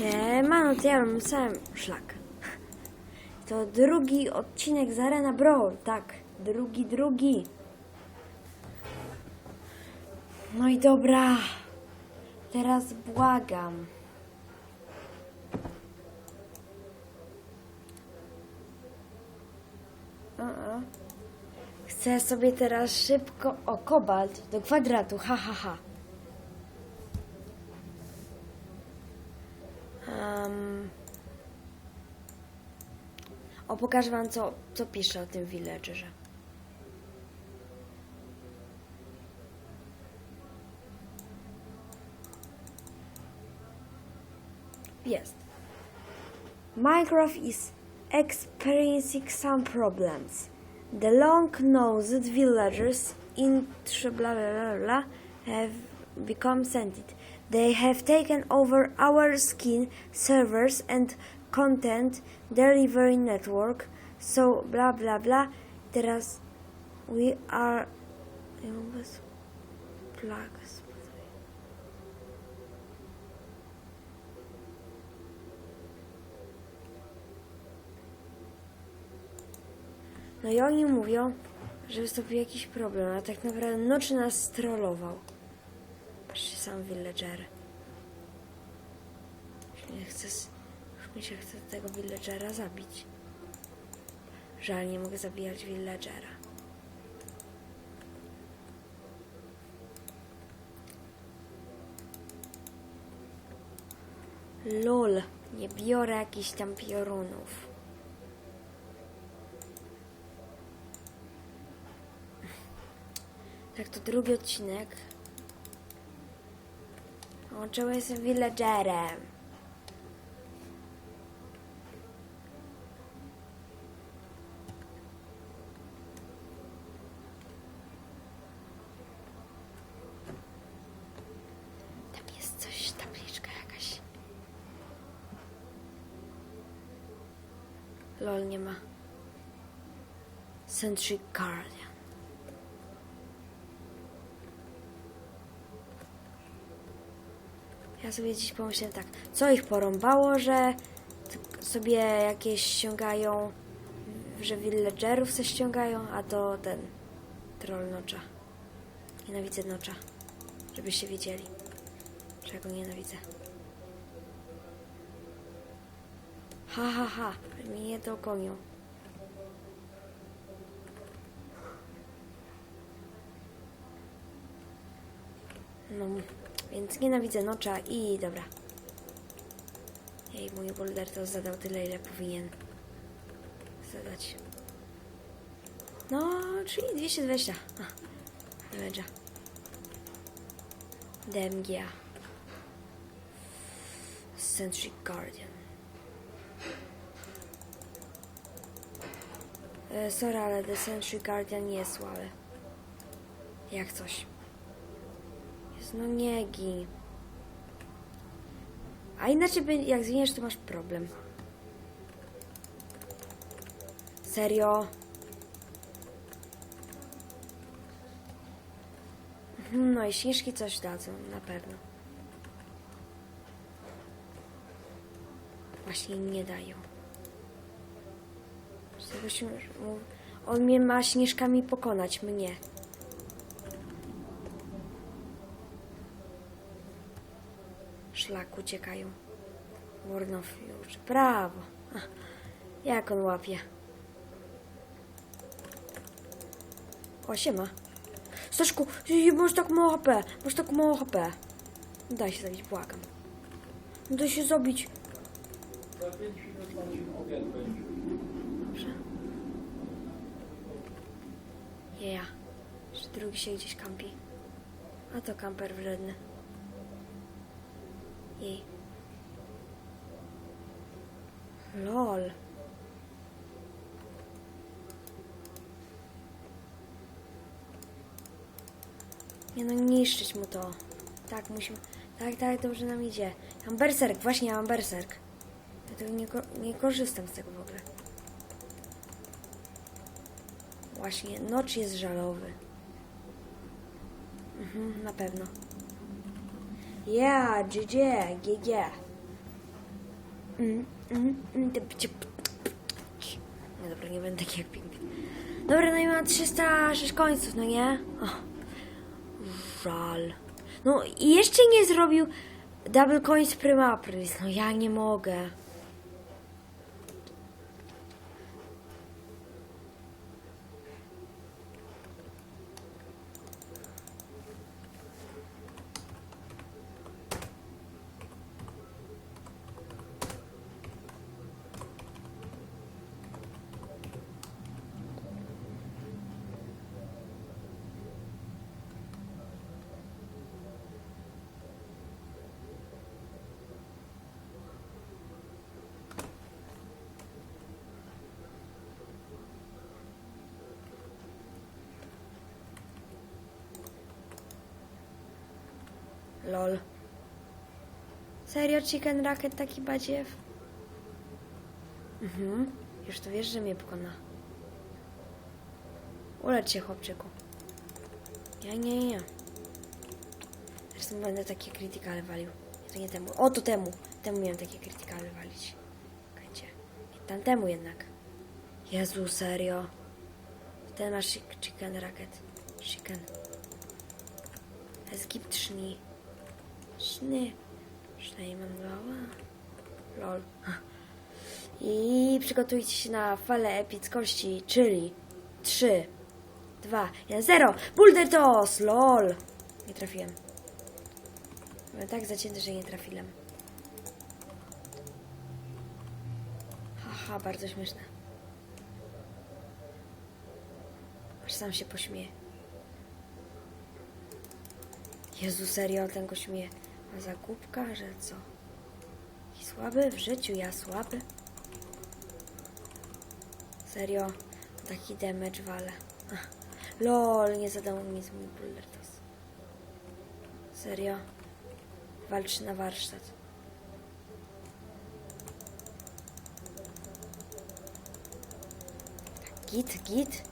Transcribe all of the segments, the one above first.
Siemano, ja mam sam szlak. To drugi odcinek z Arena Brawl, tak. Drugi, drugi. No i dobra. Teraz błagam. A-a. Chcę sobie teraz szybko... O, kobalt do kwadratu, ha, ha, ha. O, pokażę wam, co, co pisze o tym villagerze. Jest. Minecraft is experiencing some problems. The long-nosed villagers in blah, blah, blah, have become sentient. They have taken over our skin servers and content delivery network. So blah blah blah. Teraz we are. Ja mam bez. No i oni mówią, że wystąpił jakiś problem, a tak naprawdę noczy nas strollował. Patrzcie, sam villager. S- już mi się chce tego villagera zabić. Żal, nie mogę zabijać villagera. Lol, nie biorę jakichś tam piorunów. Tak, to drugi odcinek. Czemu jestem villagerem? Tam jest coś, tabliczka jakaś. Lol, nie ma. Century Guardian. Ja sobie dziś pomyślałem tak, co ich porąbało, że sobie jakieś ściągają, że villagerów se ściągają, a to ten troll nocza. Nienawidzę nocza, żebyście wiedzieli, czego nienawidzę. Ha, ha, ha, mnie to No, więc nienawidzę nocza i dobra. Jej, mój boulder to zadał tyle, ile powinien zadać. No, czyli 220. A, damage'a. DMGA. Century Guardian. E, sorry, ale The Century Guardian nie jest słaby. Jak coś. No nie gin. A inaczej, jak zginiesz, to masz problem. Serio? Mhm, No i śnieżki coś dadzą, na pewno. Właśnie nie dają. On mnie ma śnieżkami pokonać, mnie. Szlak uciekają. Warnow już. Brawo. Ach, Jak on łapie. O, siema. Staszku, masz tak mało HP. Masz tak mało HP. Daj się zabić, błagam. Daj się zabić. Za 5 minut macie obiad będzie. Dobrze. Jeja. Jeszcze drugi się gdzieś kampi. A to kamper wredny. Jej. Lol. Nie no, niszczyć mu to. Tak, musimy... Tak, tak, dobrze nam idzie. Mam berserk, właśnie mam berserk. Dlatego nie, nie korzystam z tego w ogóle. Właśnie, nocz jest żalowy. Mhm, na pewno. Yeah, GG, GG. mm, mm, mm, pcie- No dobra, nie będę taki jak pingwin. Dobra, no i mam 306 końców, no nie? O, żal. No i jeszcze nie zrobił double coins prima aprilis. No ja nie mogę. Lol. Serio, Chicken Racket taki badziew? Mhm. Już to wiesz, że mnie pokona. Ulecz się, chłopczyku. Ja nie, nie, nie. Zresztą będę takie krytykale walił. Nie, to nie temu. O, to temu. Temu miałem takie krytykale walić. Nie, tamtemu jednak. Jezu, serio. Ten masz chi- Chicken Racket. Chicken. Es gibt Schnee. Schnee. Schneemann Lol. I przygotujcie się na falę epickości, czyli 3, 2, 1, 0. Boulder Toss! Lol. Nie trafiłem. Byłem tak zacięty, że nie trafiłem. Haha, bardzo śmieszne. Aż sam się pośmieje. Jezu, serio, ten go śmieje. Zakupka, że co? I słaby w życiu, ja słaby? Serio, taki damage wale. Lol, nie zadał mi z mój bullertos. Serio? Walczy na warsztat. Git, git.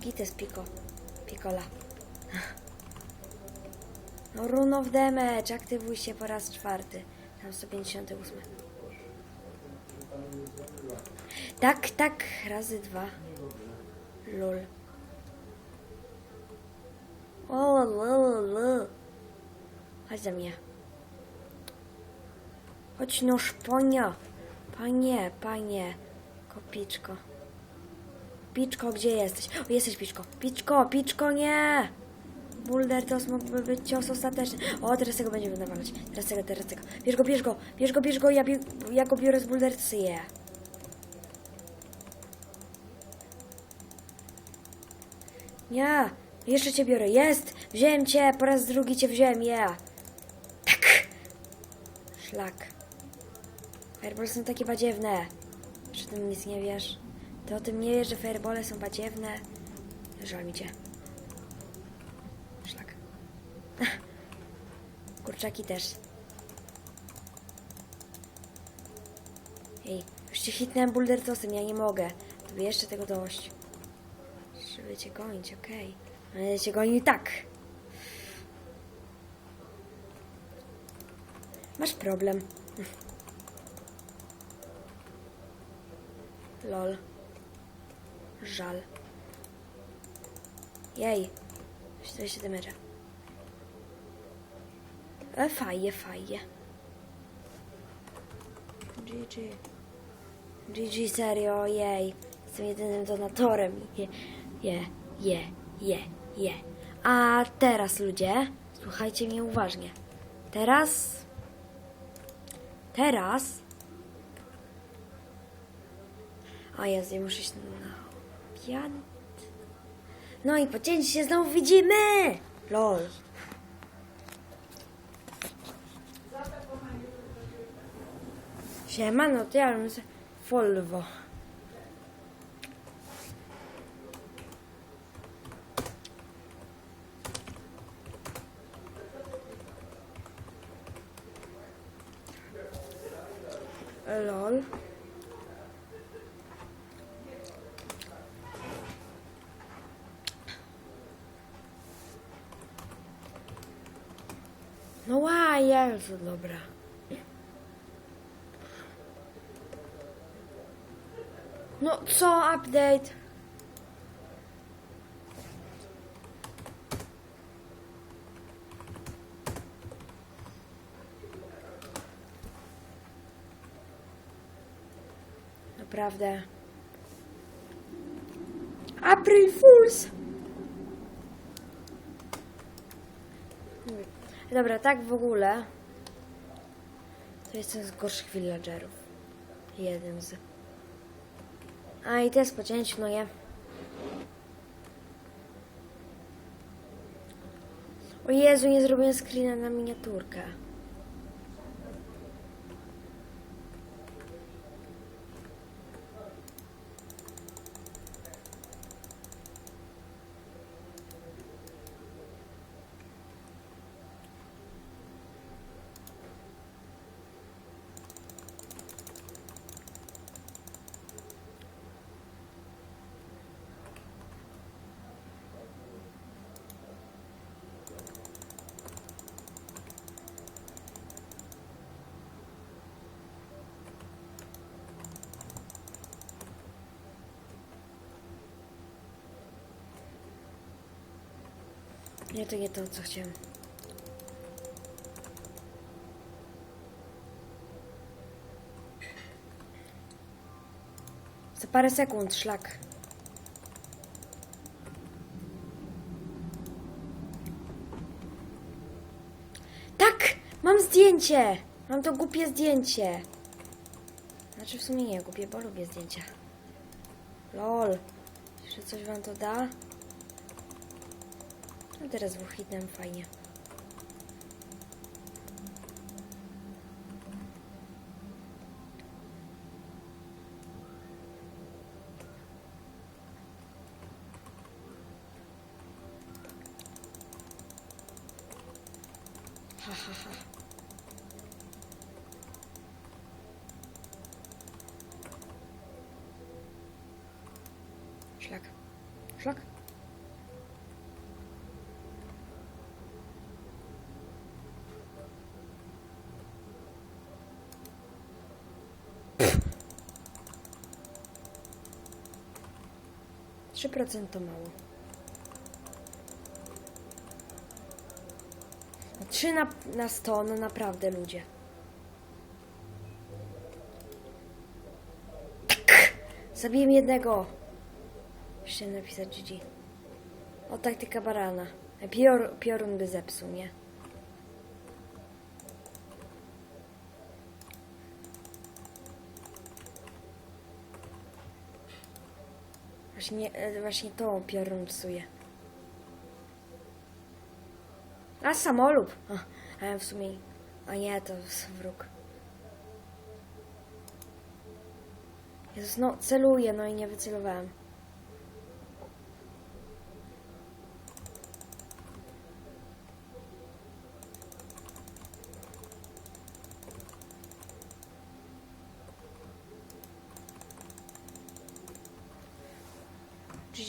Git jest piko. Pikola. No rune of damage, aktywuj się po raz czwarty. Tam 158. Tak, tak, razy dwa. Lol. O, lol, lol. Chodź za mnie. Chodź no szponia. Panie, panie. Kopiczko. Piczko, gdzie jesteś? O, jesteś Piczko. Piczko, Piczko, nie! Boulder to mógłby być cios ostateczny. O, teraz tego będziemy nawalać. Teraz tego, teraz tego. Bierz go, bierz go, bierz go, bierz go, ja, bie, ja go biorę z Boulder yeah. Nie, jeszcze cię biorę. Jest! Wziąłem cię, po raz drugi cię wziąłem, ja. Tak! Szlak. Fireball są takie badziewne. Czy ty nic nie wiesz? Ty o tym nie wiesz, że firebole są badziewne? Żal mi cię. Szlak. Kurczaki też. Ej, już cię hitnąłem buldertosem, ja nie mogę. Tobie jeszcze tego dość. Żeby cię gonić, okej. Będę cię gonił tak. Masz problem. Lol. Żal. Jej. 47 metra. E, fajnie, fajnie. GG. GG, serio, jej. Jestem jedynym donatorem. Je, je, je, je, je. A teraz, ludzie, słuchajcie mnie uważnie. Teraz... Teraz... O Jezu, ja muszę iść na obiad. No i po się znowu widzimy! LOL. Siemano, to ja bym se... Volvo. LOL. No ła, Jezu, dobra. No co update? Naprawdę. April Fools! Dobra, tak w ogóle. To jestem z gorszych villagerów. Jeden z. A i też po cięciu, no je. O Jezu, nie zrobiłem screena na miniaturkę. Nie, to nie to, co chciałem. Za parę sekund, szlak. Tak! Mam zdjęcie! Mam to głupie zdjęcie. Znaczy w sumie nie głupie, bo lubię zdjęcia. Lol. Jeszcze coś wam to da? No teraz dwóch hitnem fajnie. Ha ha ha. Szlak. Trzy procent to mało. Trzy na, na sto, no naprawdę ludzie. Tak! Zabiłem jednego. Jeszcze napisać GG. O taktyka barana. Pior, piorun by zepsuł, nie? Właśnie, e, właśnie to piorun psuje. A samolub. A, w sumie. A nie, to wróg. Jezus, no celuję, no i nie wycelowałem.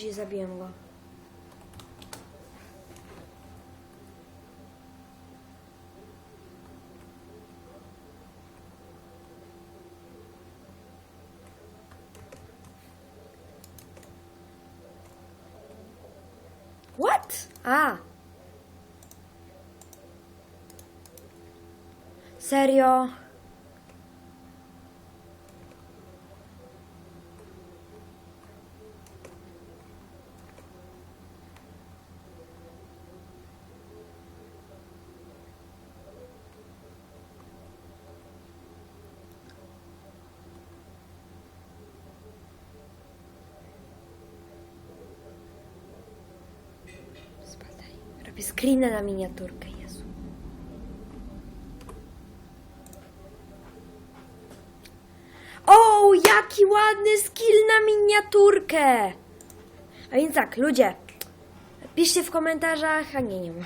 GG, zabiłem go. What? A. Serio? Screena na miniaturkę, Jezu. O, jaki ładny skill na miniaturkę! A więc tak, ludzie, piszcie w komentarzach, a nie, nie ma.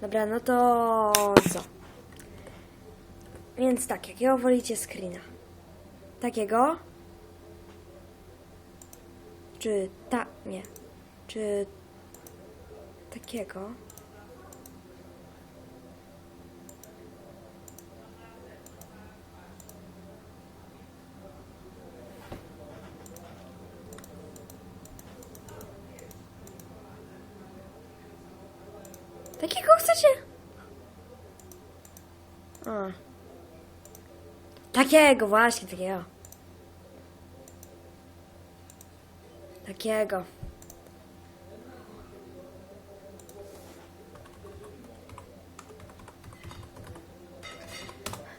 Dobra, no to co? Więc tak, jakiego wolicie screena? Takiego? Czy ta... nie. Czy takiego? Chcecie? A. Takiego, właśnie, takiego. Takiego.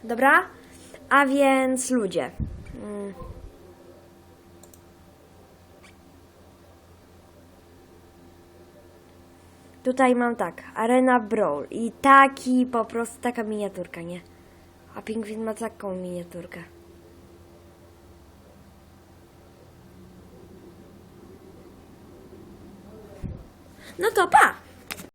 Dobra? A więc ludzie. Mm. Tutaj mam tak, Arena Brawl i taki po prostu taka miniaturka, nie? A pingwin ma taką miniaturkę. No to pa!